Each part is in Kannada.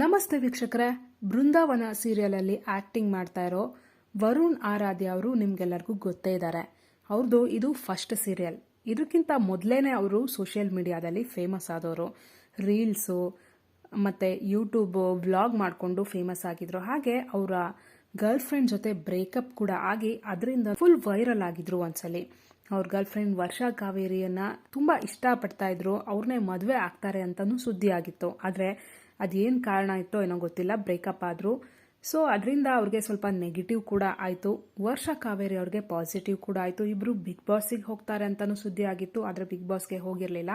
ನಮಸ್ತೆ ವೀಕ್ಷಕರೇ. ಬೃಂದಾವನ ಸೀರಿಯಲಲ್ಲಿ ಆಕ್ಟಿಂಗ್ ಮಾಡ್ತಾ ಇರೋ ವರುಣ್ ಆರಾಧ್ಯ ಅವರು ನಿಮ್ಗೆಲ್ಲರಿಗೂ ಗೊತ್ತೇ ಇದ್ದಾರೆ. ಅವ್ರದ್ದು ಇದು ಫಸ್ಟ್ ಸೀರಿಯಲ್. ಇದಕ್ಕಿಂತ ಮೊದಲೇನೆ ಅವರು ಸೋಷಿಯಲ್ ಮೀಡಿಯಾದಲ್ಲಿ ಫೇಮಸ್ ಆದವರು. ರೀಲ್ಸು, ಮತ್ತು ಯೂಟ್ಯೂಬ್, ವ್ಲಾಗ್ ಮಾಡಿಕೊಂಡು ಫೇಮಸ್ ಆಗಿದ್ರು. ಹಾಗೆ ಅವರ ಗರ್ಲ್ ಫ್ರೆಂಡ್ ಜೊತೆ ಬ್ರೇಕಪ್ ಕೂಡ ಆಗಿ ಅದರಿಂದ ಫುಲ್ ವೈರಲ್ ಆಗಿದ್ರು ಒಂದ್ಸಲಿ. ಅವ್ರ ಗರ್ಲ್ ಫ್ರೆಂಡ್ ವರ್ಷಾ ಕಾವೇರಿಯನ್ನ ತುಂಬಾ ಇಷ್ಟಪಡ್ತಾ ಇದ್ರು. ಅವ್ರನ್ನೇ ಮದುವೆ ಆಗ್ತಾರೆ ಅಂತಲೂ ಸುದ್ದಿ ಆಗಿತ್ತು ಆದರೆ ಅದೇನು ಕಾರಣ ಇತ್ತೋ ಏನೋ ಗೊತ್ತಿಲ್ಲ ಬ್ರೇಕಪ್ ಆದ್ರು. ಸೊ ಅದರಿಂದ ಅವ್ರಿಗೆ ಸ್ವಲ್ಪ ನೆಗೆಟಿವ್ ಕೂಡ ಆಯಿತು. ವರ್ಷ ಕಾವೇರಿ ಅವ್ರಿಗೆ ಪಾಸಿಟಿವ್ ಕೂಡ ಆಯಿತು. ಇಬ್ಬರು ಬಿಗ್ ಬಾಸಿಗೆ ಹೋಗ್ತಾರೆ ಅಂತಲೂ ಸುದ್ದಿ ಆಗಿತ್ತು, ಆದರೆ ಬಿಗ್ ಬಾಸ್ಗೆ ಹೋಗಿರಲಿಲ್ಲ.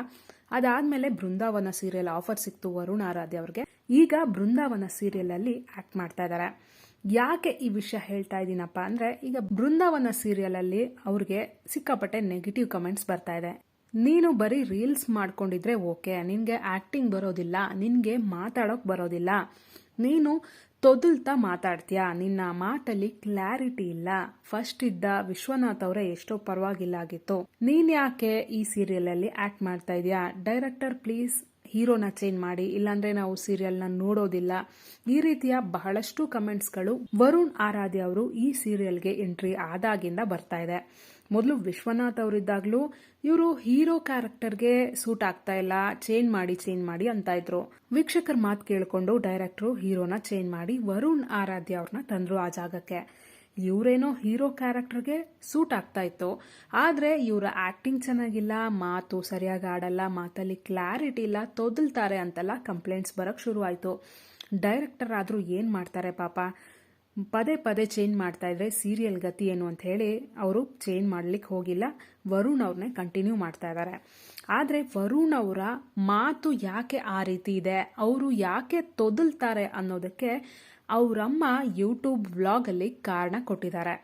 ಅದಾದಮೇಲೆ ಬೃಂದಾವನ ಸೀರಿಯಲ್ ಆಫರ್ ಸಿಕ್ತು ವರುಣ್ ಆರಾಧ್ಯ ಅವ್ರಿಗೆ. ಈಗ ಬೃಂದಾವನ ಸೀರಿಯಲ್ ಅಲ್ಲಿ ಆಕ್ಟ್ ಮಾಡ್ತಾ ಇದ್ದಾರೆ ಯಾಕೆ ಈ ವಿಷಯ ಹೇಳ್ತಾ ಇದ್ದೀನಪ್ಪ ಅಂದ್ರೆ, ಈಗ ಬೃಂದಾವನ ಸೀರಿಯಲ್ ಅಲ್ಲಿ ಅವ್ರಿಗೆ ಸಿಕ್ಕಾಪಟ್ಟೆ ನೆಗೆಟಿವ್ ಕಮೆಂಟ್ಸ್ ಬರ್ತಾ ಇದೆ. ನೀನು ಬರೀ ರೀಲ್ಸ್ ಮಾಡ್ಕೊಂಡಿದ್ರೆ ಓಕೆ, ನಿನಗೆ ಆಕ್ಟಿಂಗ್ ಬರೋದಿಲ್ಲ, ನಿನಗೆ ಮಾತಾಡೋಕೆ ಬರೋದಿಲ್ಲ. ನೀನು ತೊದಲ್ತಾ ಮಾತಾಡ್ತೀಯಾ? ನಿನ್ನ ಮಾತಲ್ಲಿ ಕ್ಲಾರಿಟಿ ಇಲ್ಲ. ಫಸ್ಟ್ ಇದ್ದ ವಿಶ್ವನಾಥ್ ಅವರೇ ಎಷ್ಟೋ ಪರವಾಗಿಲ್ಲ ಆಗಿತ್ತು. ನೀನ್ ಯಾಕೆ ಈ ಸೀರಿಯಲ್ ಅಲ್ಲಿ ಆಕ್ಟ್ ಮಾಡ್ತಾ ಇದೀಯಾ? ಡೈರೆಕ್ಟರ್ ಪ್ಲೀಸ್ ಹೀರೋನ ಚೇಂಜ್ ಮಾಡಿ. ಇಲ್ಲಾಂದ್ರೆ ನಾವು ಸೀರಿಯಲ್ನ ನೋಡೋದಿಲ್ಲ. ಈ ರೀತಿಯ ಬಹಳಷ್ಟು ಕಮೆಂಟ್ಸ್ಗಳು ವರುಣ್ ಆರಾಧ್ಯ ಅವರು ಈ ಸೀರಿಯಲ್ಗೆ ಎಂಟ್ರಿ ಆದಾಗಿಂದ ಬರ್ತಾ ಇದೆ. ಮೊದಲು ವಿಶ್ವನಾಥ್ ಅವರಿದ್ದಾಗಲೂ ಇವರು ಹೀರೋ ಕ್ಯಾರೆಕ್ಟರ್ಗೆ ಸೂಟ್ ಆಗ್ತಾ ಇಲ್ಲ, ಚೇಂಜ್ ಮಾಡಿ ಚೇಂಜ್ ಮಾಡಿ ಅಂತ ಇದ್ರು. ವೀಕ್ಷಕರ ಮಾತು ಕೇಳಿಕೊಂಡು ಡೈರೆಕ್ಟರ್ ಹೀರೋನ ಚೇಂಜ್ ಮಾಡಿ ವರುಣ್ ಆರಾಧ್ಯ ಅವ್ರನ್ನ ತಂದ್ರು ಆ ಜಾಗಕ್ಕೆ. ಇವರೇನೋ ಹೀರೋ ಕ್ಯಾರೆಕ್ಟರ್ಗೆ ಸೂಟ್ ಆಗ್ತಾ ಇತ್ತು. ಆದರೆ ಇವರ ಆಕ್ಟಿಂಗ್ ಚೆನ್ನಾಗಿಲ್ಲ, ಮಾತು ಸರಿಯಾಗಿ ಆಡಲ್ಲ, ಮಾತಲ್ಲಿ ಕ್ಲಾರಿಟಿ ಇಲ್ಲ, ತೊದಲ್ತಾರೆ ಅಂತೆಲ್ಲ ಕಂಪ್ಲೇಂಟ್ಸ್ ಬರೋಕ್ಕೆ ಶುರು ಆಯ್ತು ಡೈರೆಕ್ಟರ್ ಆದರೂ ಏನು ಮಾಡ್ತಾರೆ ಪಾಪ? ಪದೇ ಪದೇ ಚೇಂಜ್ ಮಾಡ್ತಾ ಇದ್ರೆ ಸೀರಿಯಲ್ ಗತಿ ಏನು ಅಂತ ಹೇಳಿ ಅವರು ಚೇಂಜ್ ಮಾಡ್ಲಿಕ್ಕೆ ಹೋಗಿಲ್ಲ. ವರುಣ್ ಅವ್ರನ್ನೇ ಕಂಟಿನ್ಯೂ ಮಾಡ್ತಾ ಇದ್ದಾರೆ ಆದರೆ ವರುಣ್ ಅವರ ಮಾತು ಯಾಕೆ ಆ ರೀತಿ ಇದೆ? ಅವರು ಯಾಕೆ ತೊದಲ್ತಾರೆ ಅನ್ನೋದಕ್ಕೆ ಅವರಮ್ಮ ಯೂಟ್ಯೂಬ್ ವ್ಲಾಗಲ್ಲಿ ಕಾರಣ ಕೊಟ್ಟಿದ್ದಾರೆ.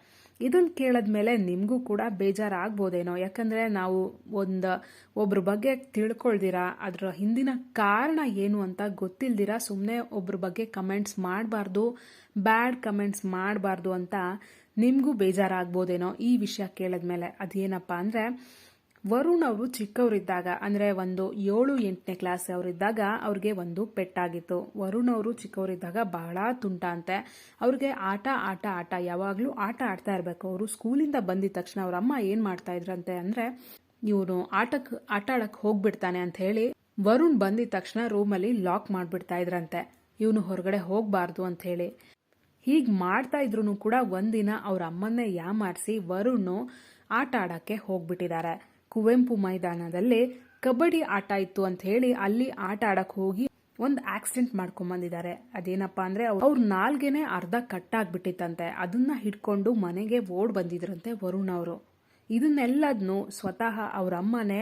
ಇದನ್ನ ಕೇಳಿದ್ಮೇಲೆ ನಿಮಗೂ ಕೂಡ ಬೇಜಾರಾಗ್ಬೋದೇನೋ? ಯಾಕಂದ್ರೆ ನಾವು ಒಂದು, ಒಬ್ರ ಬಗ್ಗೆ ತಿಳ್ಕೊಳ್ದಿರಾ, ಅದರ ಹಿಂದಿನ ಕಾರಣ ಏನು ಅಂತ ಗೊತ್ತಿಲ್ದಿರಾ ಸುಮ್ಮನೆ ಒಬ್ರ ಬಗ್ಗೆ ಕಮೆಂಟ್ಸ್ ಮಾಡಬಾರ್ದು ಬ್ಯಾಡ್ ಕಮೆಂಟ್ಸ್ ಮಾಡಬಾರ್ದು ಅಂತ ನಿಮಗೂ ಬೇಜಾರಾಗ್ಬೋದೇನೋ ಈ ವಿಷಯ ಕೇಳಿದ್ಮೇಲೆ. ಅದೇನಪ್ಪ ಅಂದರೆ ವರುಣ್ ಅವರು ಚಿಕ್ಕವರಿದ್ದಾಗ, ಅಂದರೆ ಒಂದು ಏಳು, ಎಂಟನೇ ಕ್ಲಾಸ್ ಅವರಿದ್ದಾಗ ಅವ್ರಿಗೆ ಒಂದು ಪೆಟ್ಟಾಗಿತ್ತು. ವರುಣ್ ಅವರು ಚಿಕ್ಕವರಿದ್ದಾಗ ಬಹಳ ತುಂಟ ಅಂತೆ ಅವ್ರಿಗೆ ಆಟ ಆಟ ಆಟ. ಯಾವಾಗಲೂ ಆಟ ಆಡ್ತಾ ಇರಬೇಕು. ಅವರು ಸ್ಕೂಲಿಂದ ಬಂದಿದ ತಕ್ಷಣ ಅವ್ರ ಅಮ್ಮ ಏನು ಮಾಡ್ತಾ ಇದ್ರಂತೆ ಅಂದರೆ, ಇವನು ಆಟಕ್ಕೆ ಆಟ ಆಡಕ್ಕೆ ಹೋಗ್ಬಿಡ್ತಾನೆ ಅಂತ ಹೇಳಿ ವರುಣ್ ಬಂದಿದ ತಕ್ಷಣ ರೂಮಲ್ಲಿ ಲಾಕ್ ಮಾಡ್ಬಿಡ್ತಾ ಇದ್ರಂತೆ. ಇವನು ಹೊರಗಡೆ ಹೋಗಬಾರ್ದು ಅಂತ ಹೇಳಿ. ಹೀಗೆ ಮಾಡ್ತಾ ಇದ್ರು ಕೂಡ ಒಂದಿನ ಅವ್ರ ಅಮ್ಮನ್ನೇ ಯಾಮಾರಿಸಿ ವರುಣ್ ಆಟ ಆಡಕ್ಕೆ ಹೋಗ್ಬಿಟ್ಟಿದ್ದಾರೆ. ಕುವೆಂಪು ಮೈದಾನದಲ್ಲೇ ಕಬಡ್ಡಿ ಆಟ ಇತ್ತು ಅಂತ ಹೇಳಿ ಅಲ್ಲಿ ಆಟ ಆಡಕ್ ಹೋಗಿ ಒಂದು ಆಕ್ಸಿಡೆಂಟ್ ಮಾಡ್ಕೊಂಡ್ ಬಂದಿದ್ದಾರೆ. ಅದೇನಪ್ಪಾ ಅಂದ್ರೆ ಅವ್ರ ನಾಲ್ಗೆನೆ ಅರ್ಧ ಕಟ್ ಆಗ್ಬಿಟ್ಟಿತ್ತಂತೆ. ಅದನ್ನ ಹಿಡ್ಕೊಂಡು ಮನೆಗೆ ಓಡ್ ಬಂದಿದ್ರಂತೆ ವರುಣ್ ಅವರು. ಇದನ್ನೆಲ್ಲದನ್ನು ಸ್ವತಃ ಅವ್ರ ಅಮ್ಮನೇ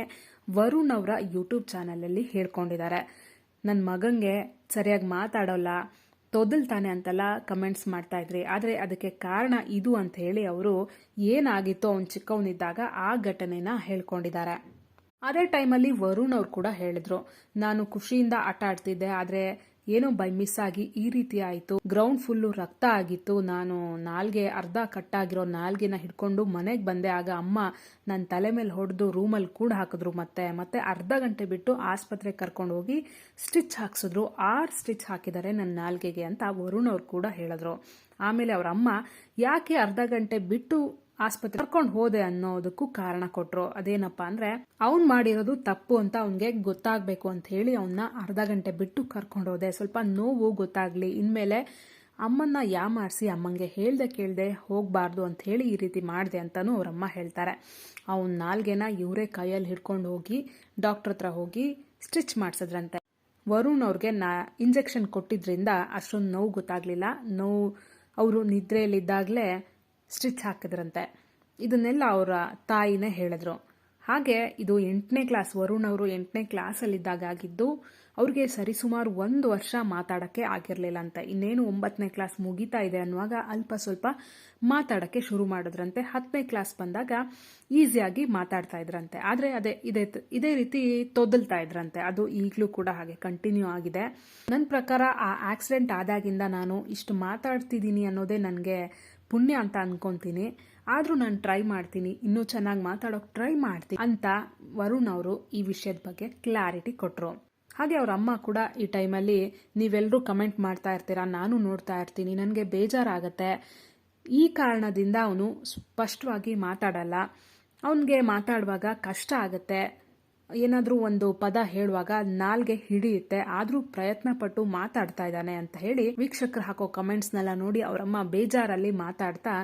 ವರುಣ್ ಅವರ ಯೂಟ್ಯೂಬ್ ಚಾನಲ್ ಅಲ್ಲಿ ಹೇಳ್ಕೊಂಡಿದ್ದಾರೆ. ನನ್ನ ಮಗಂಗೆ ಸರಿಯಾಗಿ ಮಾತಾಡೋಲ್ಲ. ತೊದಲ್ತಾನೆ ಅಂತೆಲ್ಲ ಕಮೆಂಟ್ಸ್ ಮಾಡ್ತಾ ಇದ್ರಿ ಆದರೆ ಅದಕ್ಕೆ ಕಾರಣ ಇದು ಅಂತ ಹೇಳಿ ಅವರು ಏನಾಗಿತ್ತು ಅವ್ನು ಚಿಕ್ಕವನಿದ್ದಾಗ ಆ ಘಟನೆನ ಹೇಳ್ಕೊಂಡಿದ್ದಾರೆ. ಅದೇ ಟೈಮಲ್ಲಿ ವರುಣ್ ಅವ್ರು ಕೂಡ ಹೇಳಿದ್ರು, ನಾನು ಖುಷಿಯಿಂದ ಆಟ ಆಡ್ತಿದ್ದೆ, ಆದರೆ ಏನೋ ಬೈ ಮಿಸ್ ಆಗಿ ಈ ರೀತಿ ಆಯಿತು. ಗ್ರೌಂಡ್ ಫುಲ್ಲು ರಕ್ತ ಆಗಿತ್ತು. ನಾನು ನಾಲ್ಗೆ ಅರ್ಧ ಕಟ್ಟಾಗಿರೋ ನಾಲ್ಗೆನ ಹಿಡ್ಕೊಂಡು ಮನೆಗೆ ಬಂದೆ. ಆಗ ಅಮ್ಮ ನನ್ನ ತಲೆ ಮೇಲೆ ಹೊಡೆದು ರೂಮಲ್ಲಿ ಕೂಡ ಹಾಕಿದ್ರು. ಮತ್ತೆ ಮತ್ತೆ ಅರ್ಧ ಗಂಟೆ ಬಿಟ್ಟು ಆಸ್ಪತ್ರೆಗೆ ಕರ್ಕೊಂಡು ಹೋಗಿ ಸ್ಟಿಚ್ ಹಾಕ್ಸಿದ್ರು. ಆರು ಸ್ಟಿಚ್ ಹಾಕಿದ್ದಾರೆ ನನ್ನ ನಾಲ್ಗೆಗೆ ಅಂತ ವರುಣ್ ಅವ್ರು ಕೂಡ ಹೇಳಿದ್ರು. ಆಮೇಲೆ ಅವರ ಅಮ್ಮ, ಯಾಕೆ ಅರ್ಧ ಗಂಟೆ ಬಿಟ್ಟು ಆಸ್ಪತ್ರೆ ಕರ್ಕೊಂಡು ಹೋದೆ ಅನ್ನೋದಕ್ಕೂ ಕಾರಣ ಕೊಟ್ರು. ಅದೇನಪ್ಪ ಅಂದ್ರೆ, ಅವ್ನ್ ಮಾಡಿರೋದು ತಪ್ಪು ಅಂತ ಅವನ್ಗೆ ಗೊತ್ತಾಗ್ಬೇಕು ಅಂತ ಹೇಳಿ ಅವನ್ನ ಅರ್ಧ ಗಂಟೆ ಬಿಟ್ಟು ಕರ್ಕೊಂಡು ಹೋದೆ. ಸ್ವಲ್ಪ ನೋವು ಗೊತ್ತಾಗ್ಲಿ. ಇನ್ಮೇಲೆ ಅಮ್ಮನ್ನ ಯಾಮಾರಿಸಿ ಅಮ್ಮಂಗೆ ಹೇಳ್ದೆ ಕೇಳ್ದೆ ಹೋಗ್ಬಾರ್ದು ಅಂತ ಹೇಳಿ ಈ ರೀತಿ ಮಾಡಿದೆ ಅಂತಾನು ಅವ್ರಮ್ಮ ಹೇಳ್ತಾರೆ. ಅವನ್ ನಾಲ್ಗೆನ ಇವರೇ ಕೈಯಲ್ಲಿ ಹಿಡ್ಕೊಂಡು ಹೋಗಿ ಡಾಕ್ಟರ್ ಹತ್ರ ಹೋಗಿ ಸ್ಟಿಚ್ ಮಾಡಿಸಿದ್ರಂತೆ. ವರುಣ್ ಅವ್ರಿಗೆ ನಾ ಇಂಜೆಕ್ಷನ್ ಕೊಟ್ಟಿದ್ರಿಂದ ಅಷ್ಟೊಂದು ನೋವು ಗೊತ್ತಾಗ್ಲಿಲ್ಲ. ನೋವು, ಅವರು ನಿದ್ರೆಯಲ್ಲಿದ್ದಾಗಲೇ ಸ್ಟಿಚ್ ಹಾಕಿದ್ರಂತೆ. ಇದನ್ನೆಲ್ಲ ಅವರ ತಾಯಿನೇ ಹೇಳಿದ್ರು. ಹಾಗೆ ಇದು ಎಂಟನೇ ಕ್ಲಾಸ್, ವರುಣ್ ಅವರು ಎಂಟನೇ ಕ್ಲಾಸಲ್ಲಿದ್ದಾಗ ಆಗಿದ್ದು, ಅವ್ರಿಗೆ ಸರಿಸುಮಾರು ಒಂದು ವರ್ಷ ಮಾತಾಡೋಕ್ಕೆ ಆಗಿರಲಿಲ್ಲ ಅಂತ ಇನ್ನೇನು ಒಂಬತ್ತನೇ ಕ್ಲಾಸ್ ಮುಗಿತಾ ಇದೆ ಅನ್ನುವಾಗ ಅಲ್ಪ ಸ್ವಲ್ಪ ಮಾತಾಡೋಕ್ಕೆ ಶುರು ಮಾಡಿದ್ರಂತೆ. ಹತ್ತನೇ ಕ್ಲಾಸ್ ಬಂದಾಗ ಈಸಿಯಾಗಿ ಮಾತಾಡ್ತಾ ಇದ್ರಂತೆ. ಆದರೆ ಅದೇ, ಇದೇ ಇದೇ ರೀತಿ ತೊದಲ್ತಾ ಇದ್ರಂತೆ. ಅದು ಈಗಲೂ ಕೂಡ ಹಾಗೆ ಕಂಟಿನ್ಯೂ ಆಗಿದೆ. ನನ್ನ ಪ್ರಕಾರ ಆ ಆಕ್ಸಿಡೆಂಟ್ ಆದಾಗಿಂದ ನಾನು ಇಷ್ಟು ಮಾತಾಡ್ತಿದ್ದೀನಿ ಅನ್ನೋದೇ ನನಗೆ ಪುಣ್ಯ ಅಂತ ಅನ್ಕೊಂತೀನಿ. ಆದರೂ ನಾನು ಟ್ರೈ ಮಾಡ್ತೀನಿ. ಇನ್ನೂ ಚೆನ್ನಾಗಿ ಮಾತಾಡೋಕೆ ಟ್ರೈ ಮಾಡ್ತೀನಿ ಅಂತ ವರುಣ್ ಅವರು ಈ ವಿಷಯದ ಬಗ್ಗೆ ಕ್ಲಾರಿಟಿ ಕೊಟ್ಟರು ಹಾಗೆ ಅವ್ರ ಅಮ್ಮ ಕೂಡ ಈ ಟೈಮಲ್ಲಿ ನೀವೆಲ್ಲರೂ ಕಮೆಂಟ್ ಮಾಡ್ತಾ ಇರ್ತೀರಾ, ನಾನು ನೋಡ್ತಾ ಇರ್ತೀನಿ, ನನಗೆ ಬೇಜಾರಾಗತ್ತೆ. ಈ ಕಾರಣದಿಂದ ಅವನು ಸ್ಪಷ್ಟವಾಗಿ ಮಾತಾಡಲ್ಲ. ಅವನಿಗೆ ಮಾತಾಡುವಾಗ ಕಷ್ಟ ಆಗುತ್ತೆ. ಏನಾದರೂ ಒಂದು ಪದ ಹೇಳುವಾಗ ನಾಲ್ಗೆ ಹಿಡಿಯುತ್ತೆ, ಆದರೂ ಪ್ರಯತ್ನ ಪಟ್ಟು ಮಾತಾಡ್ತಾ ಇದ್ದಾನೆ ಅಂತ ಹೇಳಿ ವೀಕ್ಷಕರು ಹಾಕೋ ಕಮೆಂಟ್ಸ್ನೆಲ್ಲ ನೋಡಿ ಅವರಮ್ಮ ಬೇಜಾರಲ್ಲಿ ಮಾತಾಡ್ತಾ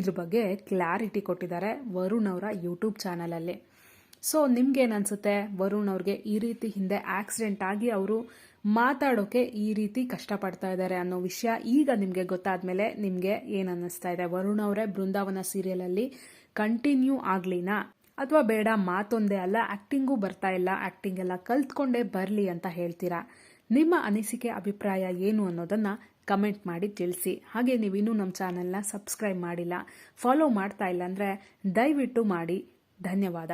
ಇದ್ರ ಬಗ್ಗೆ ಕ್ಲಾರಿಟಿ ಕೊಟ್ಟಿದ್ದಾರೆ ವರುಣ್ ಅವರ ಯೂಟ್ಯೂಬ್ ಚಾನಲಲ್ಲಿ. ಸೊ ನಿಮ್ಗೇನು ಅನ್ಸುತ್ತೆ ವರುಣ್ ಅವ್ರಿಗೆ ಈ ರೀತಿ ಹಿಂದೆ ಆಕ್ಸಿಡೆಂಟ್ ಆಗಿ ಅವರು ಮಾತಾಡೋಕೆ ಈ ರೀತಿ ಕಷ್ಟಪಡ್ತಾ ಇದ್ದಾರೆ ಅನ್ನೋ ವಿಷಯ ಈಗ ನಿಮಗೆ ಗೊತ್ತಾದ್ಮೇಲೆ ನಿಮಗೆ ಏನು ಅನ್ನಿಸ್ತಾ ಇದೆ? ವರುಣ್ ಅವರೇ ಬೃಂದಾವನ ಸೀರಿಯಲಲ್ಲಿ ಕಂಟಿನ್ಯೂ ಆಗ್ಲಿನಾ? ಅಥವಾ ಬೇಡ, ಮಾತೊಂದೇ ಅಲ್ಲ ಆ್ಯಕ್ಟಿಂಗೂ ಬರ್ತಾ ಇಲ್ಲ ಆ್ಯಕ್ಟಿಂಗ್ ಎಲ್ಲ ಕಲ್ತ್ಕೊಂಡೇ ಬರಲಿ ಅಂತ ಹೇಳ್ತೀರಾ? ನಿಮ್ಮ ಅನಿಸಿಕೆ, ಅಭಿಪ್ರಾಯ ಏನು ಅನ್ನೋದನ್ನು ಕಮೆಂಟ್ ಮಾಡಿ ತಿಳಿಸಿ. ಹಾಗೆ ನೀವು ಇನ್ನೂ ನಮ್ಮ ಚಾನಲ್ನ ಸಬ್ಸ್ಕ್ರೈಬ್ ಮಾಡಿಲ್ಲ, ಫಾಲೋ ಮಾಡ್ತಾ ಇಲ್ಲ ಅಂದರೆ ದಯವಿಟ್ಟು ಮಾಡಿ. ಧನ್ಯವಾದ.